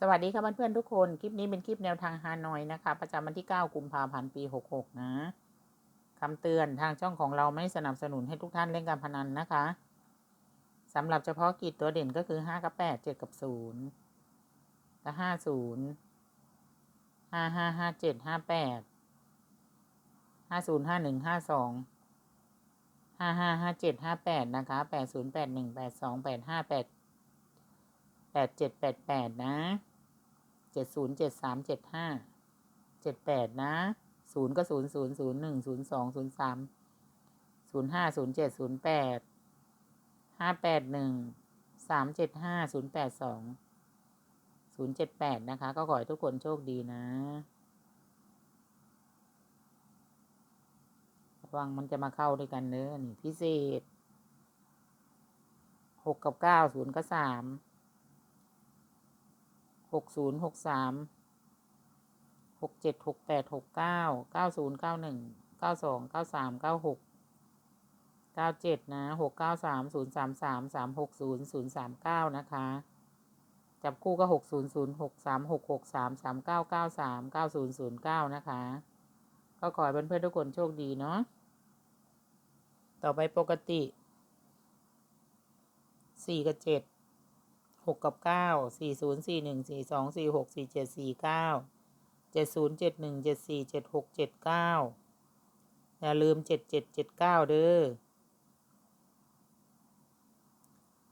สวัสดีค่ะเพื่อนๆทุกคน คลิปนี้เป็นคลิปแนวทางฮานอยนะคะ ประจำวันที่ 9 กุมภาพันธ์ ปี 66 นะคำเตือนทางช่องของเราไม่สนับสนุนให้ทุกท่านเล่นการพนันนะคะสำหรับเฉพาะกิจตัวเด่นก็คือ 5 กับ 8 7 กับ 0 และ50 55 57 58 50 51 52 55 57 58 นะคะ 80 81 82 85 8 ดเจ็ดแปดแปดนะเจ็ดศูนย์เจ็ดสามเจ็ดห้าเจ็ดแปดนะศูนย์ก็ศูนย์ศูนย์ศูนย์หนึ่งศูนย์สองศูนย์สามศูนย์ห้าศูนย์เจ็ดศูนย์แปดห้าแปดหนึ่งสามเจ็ดห้าศูนย์แปดสองศูนย์เจ็ดแปดนะคะ ก็ขอให้ทุกคนโชคดีนะระวังมันจะมาเข้าด้วยกันเนอะนี่พิเศษหกกับเก้าศูนย์กับสาม หกศูนย์หกสามหกเจ็ดหกแปดหกเก้าเก้าศูนย์เก้าหนึ่งเก้าสองเก้าสามเก้าหกเก้าเจ็ดนะหกเก้าสามศูนย์สามสามสามหกศูนย์ศูนย์สามเก้านะคะ จับคู่ก็หกศูนย์ศูนย์หกสามหกหกสามสามเก้าเก้าสามเก้าศูนย์ศูนย์เก้านะคะ ก็ขอให้เพื่อนๆทุกคนโชคดีเนาะต่อไปปกติสี่กับเจ็ด หกกับเก้าสี่ศูนย์สี่หนึ่งสี่สองสี่หกสี่เจ็ดสี่เก้าเจ็ดศูนย์เจ็ดหนึ่งเจ็ดสี่เจ็ดหกเจ็ดเก้าอย่าลืมเจ็ดเจ็ดเจ็ดเก้าเด้อ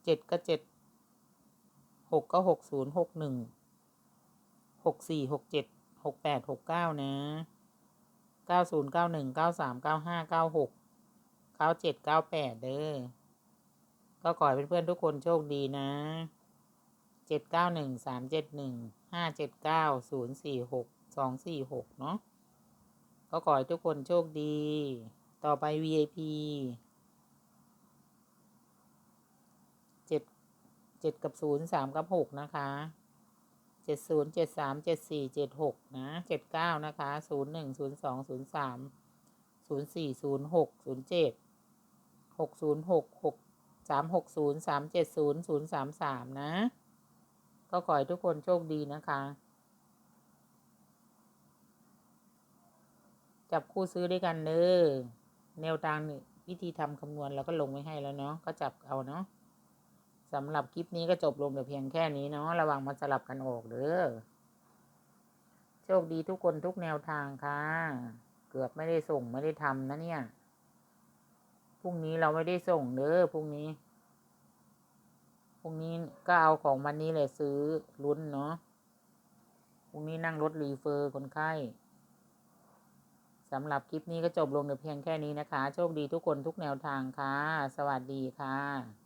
เจ็ดก็เจ็ดหกก็หกศูนย์หกหนึ่งหกสี่หกเจ็ดหกแปดหกเก้านะเก้าศูนย์เก้าหนึ่งเก้าสามเก้าห้าเก้าหกเก้าเจ็ดเก้าแปดเด้อก็ขอให้เพื่อนๆทุกคนโชคดีนะ เจ็ดเก้าหนึ่งสามเจ็ดหนึ่งห้าเจ็ดเก้าศูนย์สี่หกสองสี่หกเนาะก็ขอให้ทุกคนโชคดี ต่อไป VIP เจ็ดเจ็ดกับศูนย์สามกับหกนะคะเจ็ดศูนย์เจ็ดสามเจ็ดสี่เจ็ดหกนะเจ็ดเก้านะคะศูนย์หนึ่งศูนย์สองศูนย์สามศูนย์สี่ศูนย์หกศูนย์เจ็ดหกศูนย์หกหกสามหกศูนย์สามเจ็ดศูนย์ศูนย์สามสามนะ ก็ขอให้ทุกคนโชคดีนะคะ จับคู่ซื้อด้วยกันเนอแนวทางนี่วิธีทำคำนวณเราก็ลงไว้ให้แล้วเนาะก็จับเอาเนาะสำหรับคลิปนี้ก็จบลงแต่เพียงแค่นี้เนาะระวังมาสลับกันออกเด้อโชคดีทุกคนทุกแนวทางค่ะ เกือบไม่ได้ส่งไม่ได้ทำนะเนี่ยพรุ่งนี้เราไม่ได้ส่งเด้อพรุ่งนี้ รุ่งนี้ก็เอาของวันนี้เลยซื้อลุ้นเนาะพรุ่งนี้นั่งรถรีเฟอร์คนไข้สำหรับคลิปนี้ก็จบลงเพียงแค่นี้นะคะ โชคดีทุกคนทุกแนวทางค่ะ สวัสดีค่ะ